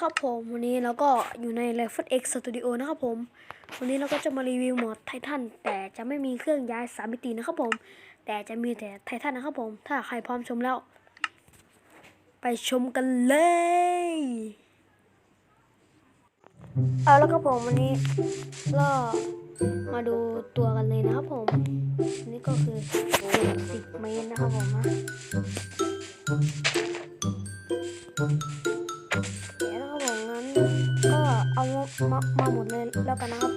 ครับผมวันนี้เราก็อยู่ใน l e v e X Studio นะครับผม วันนี้เราก็จะมารีวิวหมดไททันแต่จะไม่มีเครื่องย้ายสามมิตินะครับผม แต่จะมีแต่ไททันนะครับผม ถ้าใครพร้อมชมแล้ว ไปชมกันเลย เอาแล้วครับผมวันนี้ก็มาดูตัวกันเลยนะครับผมนนี้ก็คือสิบเมตรนะครับผมนะ มามาหมดเลยแล้วกันนะครับ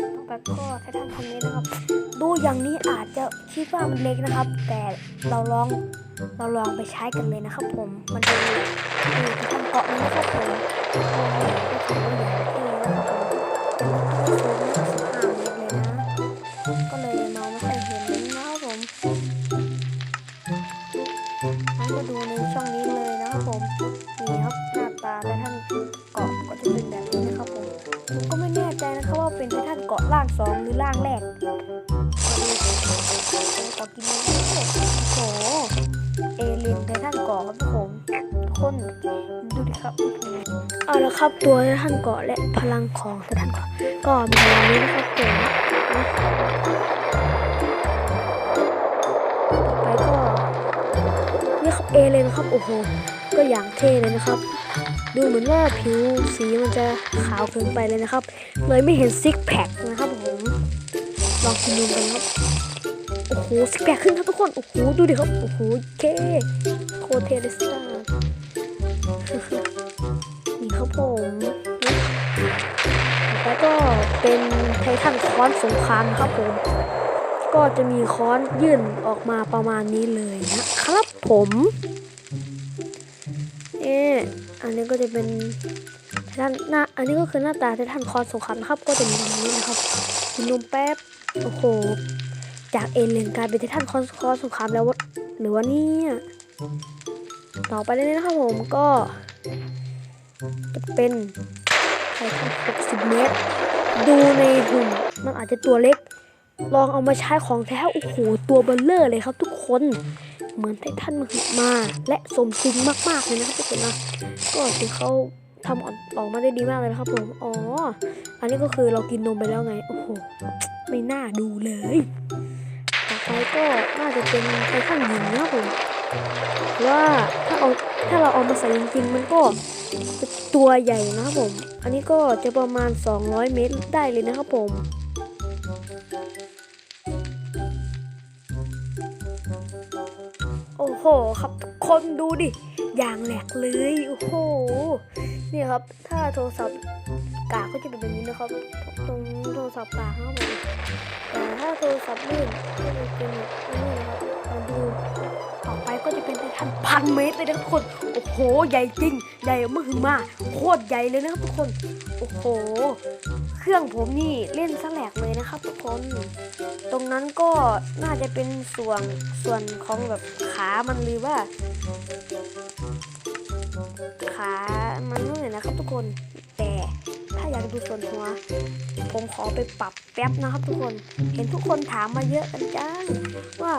ต่อไปก็ไททันพันนี้นะครับ ดูอย่างนี้อาจจะคิดว่ามันเล็กนะครับ แต่เราลองเราลองไปใช้กันเลยนะครับ ผม มันดูนี่ไททันเกาะนี้นะครับผมโอ้โหก็ถือว่าใหญ่เท่นะครับผม แรกมาดูเกาะกินมันโอ้โหเอเลนไททันเกาะครับผมทุกคนดูดิครับเอาละครับตัวไททันเกาะและพลังของไททันเกาะก็มีนี้นะครับผมไปก็นี่ครับเอเลนครับโอ้โหก็อย่างเท่เลยนะครับ ดูเหมือนว่าผิวสีมันจะขาวเกินไปเลยนะครับ เลยไม่เห็นซิกแพค ลองกินดูกันครับ โอ้โหซิกแพคขึ้นครับทุกคน โอ้โห ดูดิครับ โอ้โหเคโคเทเลสตานี่ครับผมแล้วก็เป็นไททันค้อนสงครามครับผม ก็จะมีค้อนยื่นออกมาประมาณนี้เลยนะครับผมเอออันนี้ก็จะเป็นไททันหน้า อันนี้ก็คือหน้าตาไททันคอนสงครามนะครับ ก็จะมีแบบนี้นะครับมีนมแป๊บ โอ้โห จากเอเลนกลายเป็นไททันคอนคอสงครามแล้วหรือว่านี่ต่อไปเลยนะครับผมก็ จะเป็นไททัน60 เมตร ดูในหุ่นมันอาจจะตัวเล็ก ลองเอามาใช้ของแท้โอ้โห ตัวเบลเลอร์เลยครับทุกคนเหมือนไททันมาหึมา และสมจริงมากๆเลยนะครับทุกคนนะ ก็ถือเขา ทำออกออกมาได้ดีมากเลยนะครับผมอ๋อ อันนี้ก็คือเรากินนมไปแล้วไง โอ้โห ไม่น่าดูเลย ต่อไปก็น่าจะเป็นไททันหญิงนะครับผมว่าถ้าเอาถ้าเราเอามาใส่จริงๆ มันก็จะตัวใหญ่นะครับผม อันนี้ก็จะประมาณ 200 เมตรได้เลยนะครับผมโอ้โห ครับทุกคนดูดิ อย่างแหลกเลย โอ้โห นี่ครับ ถ้าโทรศัพท์กากก็จะเป็นแบบนี้นะครับ ตรงโทรศัพท์กากนะครับผมแต่ถ้าโทรศัพท์ลื่นก็จะเป็นแบบนี้นะครับมาดูต่อไปก็จะเป็นไททันพันเมตรเลยนะทุกคน โอ้โห ใหญ่จริง ใหญ่มากคือมาโคตรใหญ่เลยนะครับทุกคน โอ้โห เครื่องผมนี่เล่นสแลกเลยนะครับ ทุกคน ตรงนั้นก็น่าจะเป็นส่วนส่วนของแบบขามันหรือว่า ขามันนู่นเลยนะครับทุกคน แต่ถ้าอยากดูส่วนหัว ผมขอไปปรับแป๊บนะครับทุกคน เห็นทุกคนถามมาเยอะกันจ้าว่า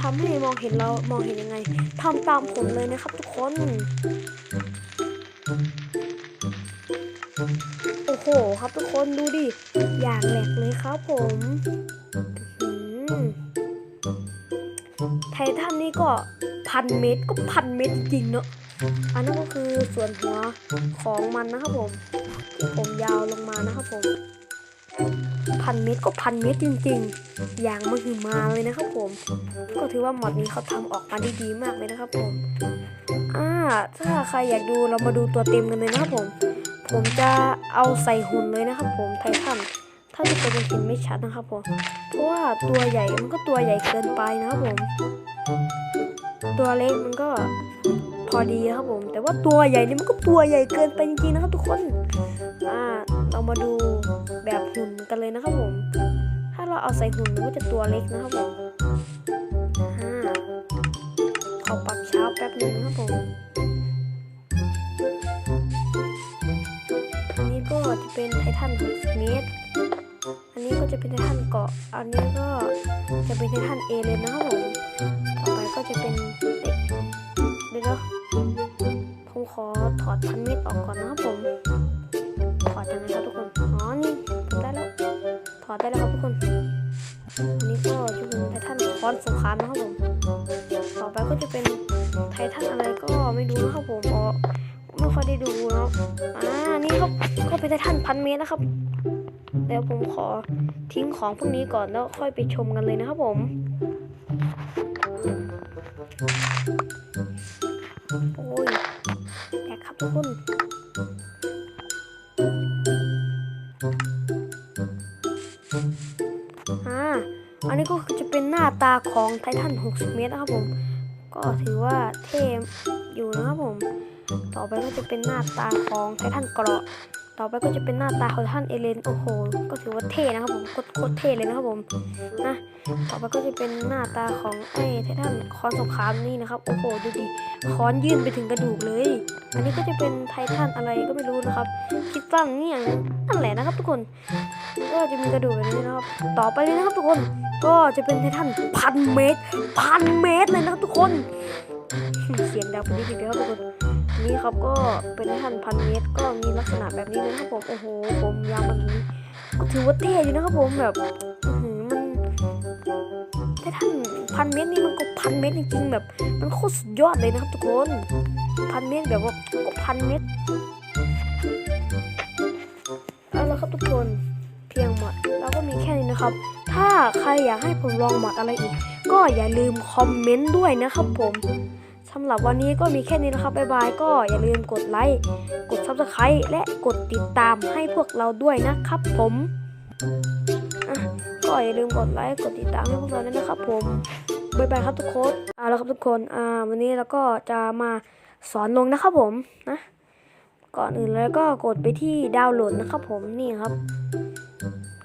ทำให้มองเห็นเรามองเห็นยังไงทำตามผมเลยนะครับทุกคน โอ้โหครับทุกคนดูดิ อย่างแหลกเลยครับผมหือไททันนี่ก็พันเมตรก็พันเมตรจริงเนอะ อันนั้นก็คือส่วนหัวของมันนะครับผมที่ผมยาวลงมานะครับผมพันเมตรก็พันเมตรจริงๆ อย่างมหึมาเลยนะครับผม ก็ถือว่าหมอดนี้เขาทำออกมาได้ดีมากเลยนะครับผมอ่าถ้าใครอยากดูเรามาดูตัวเต็มกันเลยนะครับผม ผมจะเอาใส่หุ่นเลยนะครับผมไททันถ้าทุกคนยังเห็นไม่ชัดนะครับผม เพราะว่าตัวใหญ่มันก็ตัวใหญ่เกินไปนะครับผม ตัวเล็กมันก็ พอดีครับผม แต่ว่าตัวใหญ่นี่มันก็ตัวใหญ่เกินไปจริงๆนะครับทุกคนอ่าเรามาดูแบบหุ่นกันเลยนะครับผม ถ้าเราเอาใส่หุ่นมันก็จะตัวเล็กนะครับผมอ่าขอปรับเช้าแป๊บหนึงนะครับผมอันนี้ก็จะเป็นไททัน60เมตร อันนี้ก็จะเป็นไททันเกาะ อันนี้ก็จะเป็นไททันเอเลยนะครับผม ต่อไปก็จะเป็นเอ๊ะ เดี๋ยวผมขอถอดพันเม็ดออกก่อนนะครับผม ถอดยังไงครับทุกคน อ๋อ นี่ผมได้แล้ว ถอดได้แล้วครับทุกคนอันนี้ก็จะเป็นไททันคอนสงครามนะครับผม ต่อไปก็จะเป็นไททันอะไรก็ไม่รู้นะครับผมเพราะไม่ค่อยได้ดูเนาะ อ่า นี่ก็ก็เป็นไททันพันเมตรนะครับเดี๋ยวผมขอทิ้งของพวกนี้ก่อนแล้วค่อยไปชมกันเลยนะครับผม โอ้ยแตกครับทุกคนอ่าอันนี้ก็จะเป็นหน้าตาของไททัน 60 เมตรนะครับผม ก็ถือว่าเท่อยู่นะครับผม ต่อไปก็จะเป็นหน้าตาของไททันเกราะ ต่อไปก็จะเป็นหน้าตาของไททันเอเลน โอ้โห ก็ถือว่าเท่นะครับผมโคตรเท่เลยนะครับผมนะต่อไปก็จะเป็นหน้าตาของไอ้ไททันคอนสงครามนี่นะครับ โอ้โห ดูดิค้อนยื่นไปถึงกระดูกเลย อันนี้ก็จะเป็นไททันอะไรก็ไม่รู้นะครับคิดว่าเนี่ยนั่นแหละนะครับ ทุกคน ก็จะมีกระดูกแบบนี้นะครับ ต่อไปเลยนะครับทุกคน ก็จะเป็นไททันพันเมตรพันเมตรเลยนะครับทุกคน เสียงดังไปนิดเดียวครับทุกคน นี่ครับก็เป็นททันพันเมตรก็มีลักษณะแบบนี้นะครับผมโอ้โหผมยาวมันนี้ก็ถือว่าเท่อยู่นะครับผมแบบมันไททันพันเมตรนี่มันก็พันเมตรจริงๆแบบ มันโคตรสุดยอดเลยนะครับทุกคนพันเมตรแบบว่าก็พันเมตรเอาละครับทุกคนเพียงหมดเราก็มีแค่นี้นะครับ ถ้าใครอยากให้ผมลองหมดอะไรอีก ก็อย่าลืมคอมเมนต์ด้วยนะครับผม สำหรับวันนี้ก็มีแค่นี้นะครับ บ๊ายบาย ก็อย่าลืมกดไลค์ กด subscribe และกดติดตามให้พวกเราด้วยนะครับผมก็อย่าลืมกดไลค์ กดติดตามให้พวกเราด้วยนะครับผมบ๊ายบายครับทุกคนเอาละครับทุกคน อ่า วันนี้เราก็จะมาสอนลงนะครับผม นะ ก่อนอื่นแล้วก็กดไปที่ดาวน์โหลดนะครับผม นี่ครับ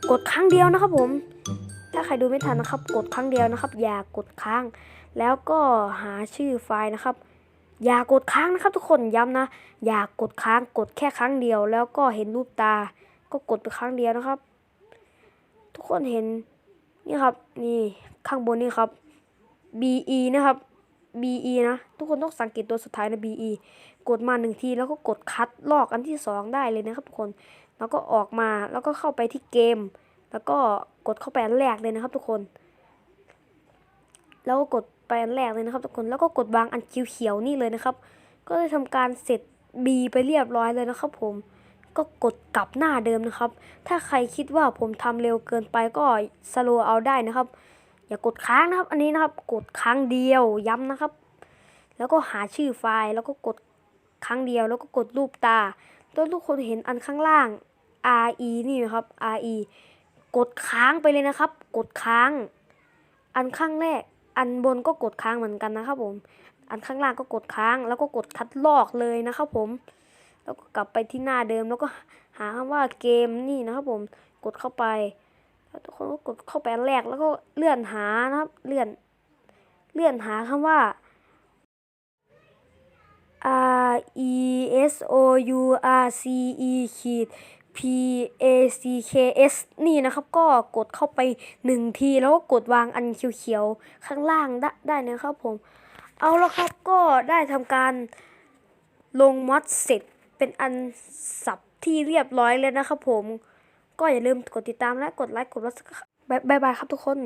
กดครั้งเดียวนะครับผม ถ้าใครดูไม่ทันนะครับ กดครั้งเดียวนะครับ อย่ากดค้าง แล้วก็หาชื่อไฟล์นะครับ อย่ากดค้างนะครับ ทุกคนย้ำนะ อย่ากดค้างกดแค่ครั้งเดียว แล้วก็เห็นรูปตา ก็กดไปครั้งเดียวนะครับ ทุกคนเห็นนี่ครับ นี่ข้างบนนี่ครับ BE นะครับ BE นะ ทุกคนต้องสังเกตตัวสุดท้ายนะ BE กดมาหนึ่งทีแล้วก็กดคัดลอกอันที่สองได้เลยนะครับทุกคน แล้วก็ออกมาแล้วก็เข้าไปที่เกม แล้วก็กดเข้าไปอันแรกเลยนะครับ ทุกคน แล้วก็กดไปอันแรกเลยนะครับ ทุกคน แล้วก็กดวางอันเขียวๆนี่เลยนะครับ ก็ได้ทำการเสร็จ B ไปเรียบร้อยเลยนะครับ ผม ก็กดกลับหน้าเดิมนะครับ ถ้าใครคิดว่าผมทำเร็วเกินไปก็สโลเอาได้นะครับ อย่ากดค้างนะครับ อันนี้นะครับ กดครั้งเดียวย้ำนะครับ แล้วก็หาชื่อไฟล์ แล้วก็กดครั้งเดียว แล้วก็กดรูปตาแล้วทุกคนเห็นอันข้างล่าง RE นี่นะครับ RE กดค้างไปเลยนะครับ กดค้าง อันข้างแรก อันบนก็กดค้างเหมือนกันนะครับผม อันข้างล่างก็กดค้างแล้วก็กดคัดลอกเลยนะครับผม แล้วก็กลับไปที่หน้าเดิมแล้วก็หาคำว่าเกมนี่นะครับผม กดเข้าไปแล้วทุกคนก็กดเข้าไปอันแรกแล้วก็เลื่อนหานะครับ เลื่อน เลื่อนหาคำว่า R E S O U R C E ขีด P A C K S นี่นะครับก็กดเข้าไปหนึ่งทีแล้วก็กดวางอันเขียวๆข้างล่างได้ได้นะครับผม เอาแล้วครับก็ได้ทำการลงมอดเสร็จเป็นอันสับที่เรียบร้อยเลยนะครับผม ก็อย่าลืมกดติดตามและกดไลค์กดรับบายบายครับทุกคน